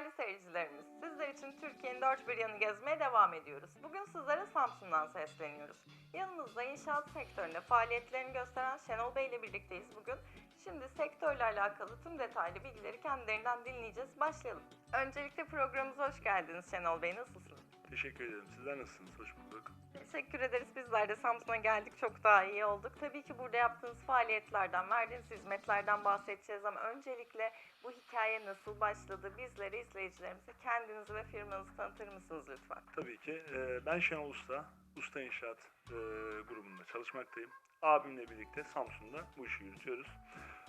Değerli seyircilerimiz, sizler için Türkiye'nin dört bir yanı gezmeye devam ediyoruz. Bugün sizlere Samsun'dan sesleniyoruz. Yanımızda inşaat sektöründe faaliyetlerini gösteren Şenol Bey ile birlikteyiz bugün. Şimdi sektörle alakalı tüm detaylı bilgileri kendilerinden dinleyeceğiz. Başlayalım. Öncelikle programımıza hoş geldiniz Şenol Bey. Nasılsınız? Teşekkür ederim. Sizler nasılsınız? Hoş bulduk. Teşekkür ederiz. Bizler de Samsun'a geldik. Çok daha iyi olduk. Tabii ki burada yaptığınız faaliyetlerden, verdiğiniz hizmetlerden bahsedeceğiz ama öncelikle bu hikaye nasıl başladı? Bizlere, izleyicilerimize kendinizi ve firmanızı tanıtır mısınız lütfen? Tabii ki. e, ben Şenol Usta. Usta İnşaat e, grubunda çalışmaktayım. Abimle birlikte Samsun'da bu işi yürütüyoruz.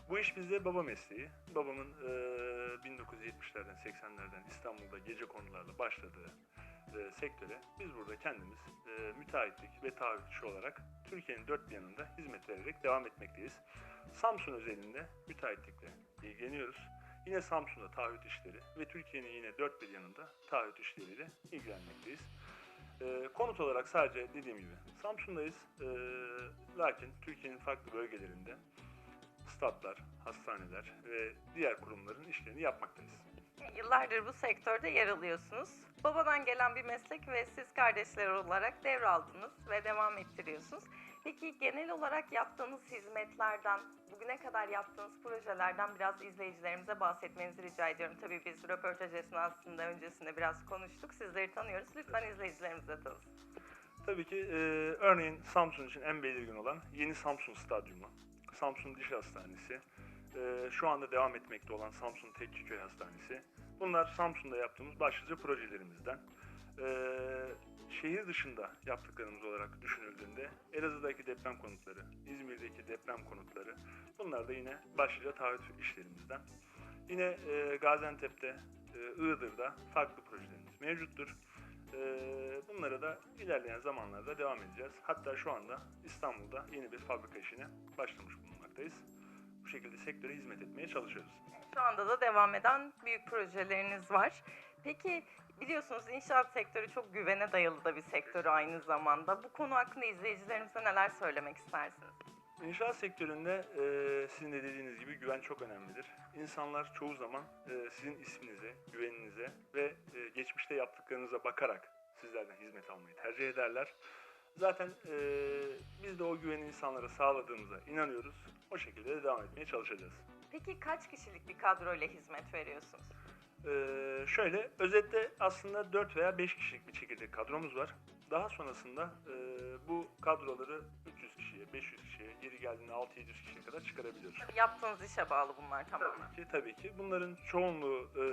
Bu iş bizde baba mesleği. Babamın e, 1970'lerden, 80'lerden İstanbul'da gece konularla başladığı e, sektöre biz burada kendimiz e, müteahhitlik ve taahhütçü olarak Türkiye'nin dört bir yanında hizmet vererek devam etmekteyiz. Samsun özelinde müteahhitlikle ilgileniyoruz. Yine Samsun'da taahhüt işleri ve Türkiye'nin yine dört bir yanında taahhüt işleriyle ilgilenmekteyiz. Ee, konut olarak sadece dediğim gibi Samsun'dayız. Ee, lakin Türkiye'nin farklı bölgelerinde statlar, hastaneler ve diğer kurumların işlerini yapmaktayız. Yıllardır bu sektörde yer alıyorsunuz. Babadan gelen bir meslek ve siz kardeşler olarak devraldınız ve devam ettiriyorsunuz. Peki genel olarak yaptığınız hizmetlerden, bugüne kadar yaptığınız projelerden biraz izleyicilerimize bahsetmenizi rica ediyorum. Tabii biz röportaj esnasında öncesinde biraz konuştuk. Sizleri tanıyoruz. Lütfen izleyicilerimize tanısın. Tabii ki e, örneğin Samsun için en belirgin olan Yeni Samsun Stadyumu, Samsun Diş Hastanesi, e, şu anda devam etmekte olan Samsun Tekkeköy Hastanesi. Bunlar Samsun'da yaptığımız başlıca projelerimizden. E, şehir dışında yaptıklarımız olarak düşünüldüğünde Elazığ'daki deprem konutları, İzmir'deki deprem konutları bunlar da yine başlıca taahhüt işlerimizden. Yine e, Gaziantep'te, e, Iğdır'da farklı projelerimiz mevcuttur. Ee, bunlara da ilerleyen zamanlarda devam edeceğiz. Hatta şu anda İstanbul'da yeni bir fabrika işine başlamış bulunmaktayız. Şekilde sektöre hizmet etmeye çalışıyoruz. Şu anda da devam eden büyük projeleriniz var. Peki biliyorsunuz inşaat sektörü çok güvene dayalı da bir sektör aynı zamanda. Bu konu hakkında izleyicilerimize neler söylemek istersiniz? İnşaat sektöründe e, sizin de dediğiniz gibi güven çok önemlidir. İnsanlar çoğu zaman e, sizin isminize, güveninize ve e, geçmişte yaptıklarınıza bakarak sizlerden hizmet almayı tercih ederler. Zaten e, biz de o güveni insanlara sağladığımıza inanıyoruz. O şekilde de devam etmeye çalışacağız. Peki kaç kişilik bir kadroyla hizmet veriyorsunuz? Ee, şöyle, özetle aslında 4 veya 5 kişilik bir çekirdek kadromuz var. Daha sonrasında e, bu kadroları 300 kişiye, 500 kişiye, yeri geldiğinde 600-700 kişiye kadar çıkarabiliyoruz. Yaptığınız işe bağlı bunlar tamamen. Tabii ki, tabii ki. Bunların çoğunluğu e,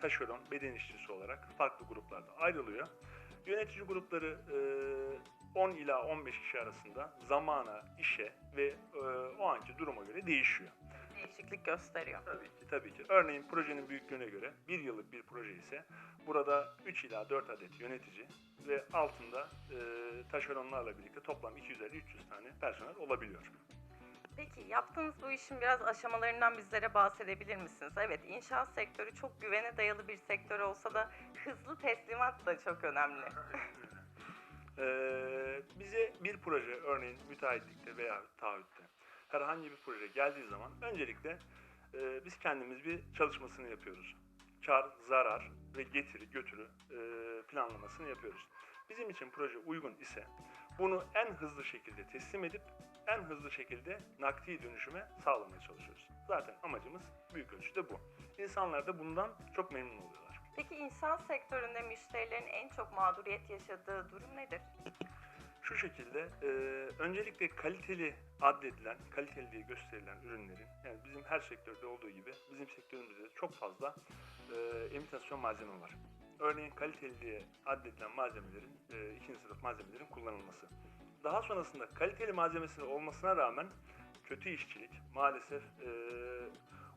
taşeron, beden işçisi olarak farklı gruplarda ayrılıyor. Yönetici grupları e, 10 ila 15 kişi arasında zamana, işe ve e, o anki duruma göre değişiyor. Değişiklik gösteriyor. Tabii ki, tabii ki. Örneğin projenin büyüklüğüne göre bir yıllık bir proje ise burada 3 ila 4 adet yönetici ve altında e, taşeronlarla birlikte toplam 250-300 tane personel olabiliyor. Peki yaptığınız bu işin biraz aşamalarından bizlere bahsedebilir misiniz? Evet inşaat sektörü çok güvene dayalı bir sektör olsa da hızlı teslimat da çok önemli. Ee, bize bir proje örneğin müteahhitlikte veya taahhütte herhangi bir proje geldiği zaman öncelikle e, biz kendimiz bir çalışmasını yapıyoruz. Kar, zarar ve getiri, götürü e, planlamasını yapıyoruz. Bizim için proje uygun ise bunu en hızlı şekilde teslim edip en hızlı şekilde nakdi dönüşüme sağlamaya çalışıyoruz. Zaten amacımız büyük ölçüde bu. İnsanlar da bundan çok memnun oluyorlar. Peki inşaat sektöründe müşterilerin en çok mağduriyet yaşadığı durum nedir? Şu şekilde, e, öncelikle kaliteli addedilen, kaliteli diye gösterilen ürünlerin, yani bizim her sektörde olduğu gibi bizim sektörümüzde de çok fazla e, imitasyon malzeme var. Örneğin kaliteli diye addedilen malzemelerin, e, ikinci sınıf malzemelerin kullanılması. Daha sonrasında kaliteli malzemesinin olmasına rağmen kötü işçilik, maalesef e,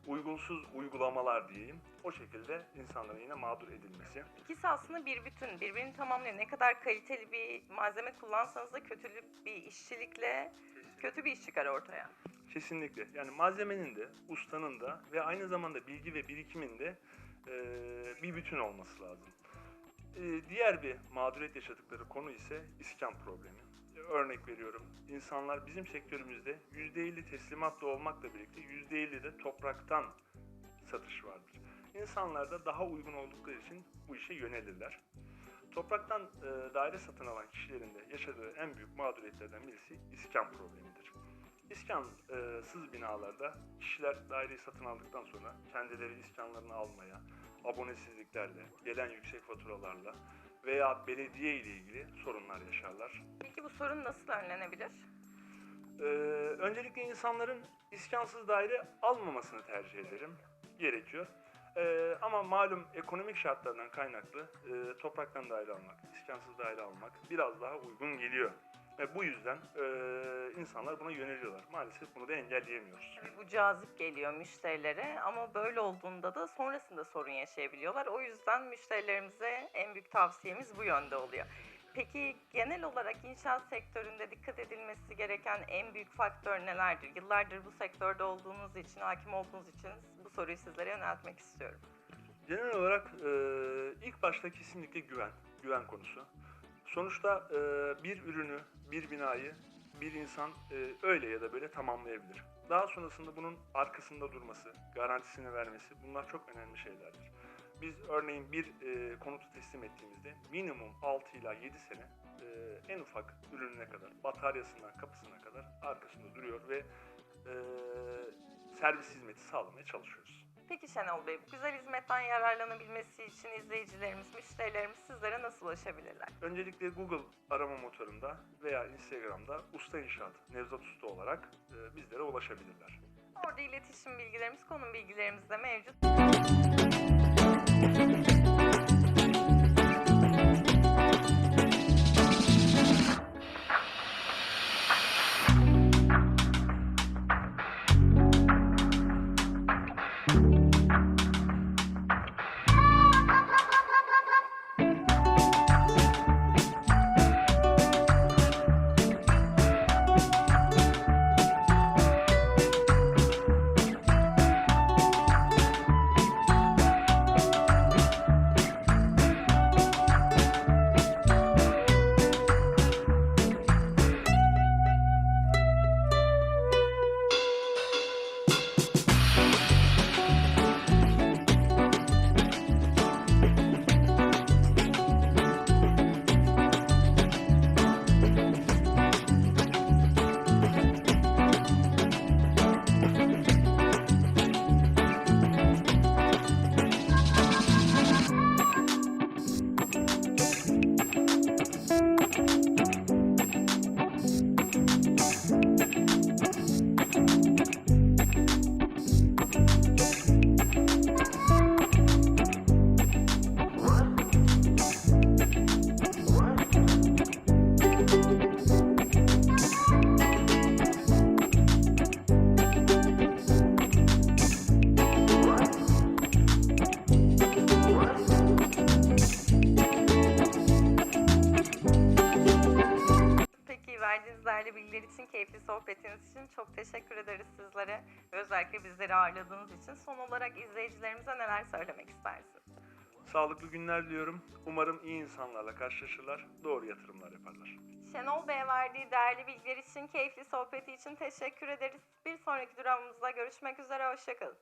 uygunsuz uygulamalar diyeyim, o şekilde insanların yine mağdur edilmesi. İkisi aslında bir bütün, birbirini tamamlıyor. Ne kadar kaliteli bir malzeme kullansanız da kötü bir işçilikle kötü bir iş çıkar ortaya. Kesinlikle. Yani malzemenin de, ustanın da ve aynı zamanda bilgi ve birikimin de eee, bir bütün olması lazım. Eee, diğer bir mağduriyet yaşadıkları konu ise iskan problemi. Örnek veriyorum. İnsanlar bizim sektörümüzde %50 teslimatla olmakla birlikte %50 de topraktan satış vardır. insanlar da daha uygun oldukları için bu işe yönelirler. Topraktan e, daire satın alan kişilerin de yaşadığı en büyük mağduriyetlerden birisi iskan problemidir. İskansız binalarda kişiler daireyi satın aldıktan sonra kendileri iskanlarını almaya, abonesizliklerle, gelen yüksek faturalarla veya belediye ile ilgili sorunlar yaşarlar. Peki bu sorun nasıl önlenebilir? Ee, öncelikle insanların iskansız daire almamasını tercih ederim. Gerekiyor. Ee, ama malum ekonomik şartlardan kaynaklı e, topraktan daire almak, iskansız daire almak biraz daha uygun geliyor. Ve bu yüzden e, insanlar buna yöneliyorlar. Maalesef bunu da engelleyemiyoruz. Tabii bu cazip geliyor müşterilere ama böyle olduğunda da sonrasında sorun yaşayabiliyorlar. O yüzden müşterilerimize en büyük tavsiyemiz bu yönde oluyor. Peki genel olarak inşaat sektöründe dikkat edilmesi gereken en büyük faktör nelerdir? Yıllardır bu sektörde olduğunuz için, hakim olduğunuz için bu soruyu sizlere yöneltmek istiyorum. Genel olarak e, ilk başta kesinlikle güven, güven konusu. Sonuçta e, bir ürünü, bir binayı bir insan e, öyle ya da böyle tamamlayabilir. Daha sonrasında bunun arkasında durması, garantisini vermesi bunlar çok önemli şeylerdir. Biz örneğin bir e, konutu teslim ettiğimizde minimum 6 ila 7 sene e, en ufak ürününe kadar, bataryasından kapısına kadar arkasında duruyor ve e, servis hizmeti sağlamaya çalışıyoruz. Peki Şenol Bey, bu güzel hizmetten yararlanabilmesi için izleyicilerimiz, müşterilerimiz sizlere nasıl ulaşabilirler? Öncelikle Google arama motorunda veya Instagram'da Usta İnşaat, Nevzat Usta olarak e, bizlere ulaşabilirler. Orada iletişim bilgilerimiz, konum bilgilerimiz de mevcut. Bilgiler için, keyifli sohbetiniz için çok teşekkür ederiz sizlere. Özellikle bizleri ağırladığınız için. Son olarak izleyicilerimize neler söylemek istersiniz? Sağlıklı günler diliyorum. Umarım iyi insanlarla karşılaşırlar, doğru yatırımlar yaparlar. Şenol Bey'e verdiği değerli bilgiler için, keyifli sohbeti için teşekkür ederiz. Bir sonraki durağımızda görüşmek üzere, hoşçakalın.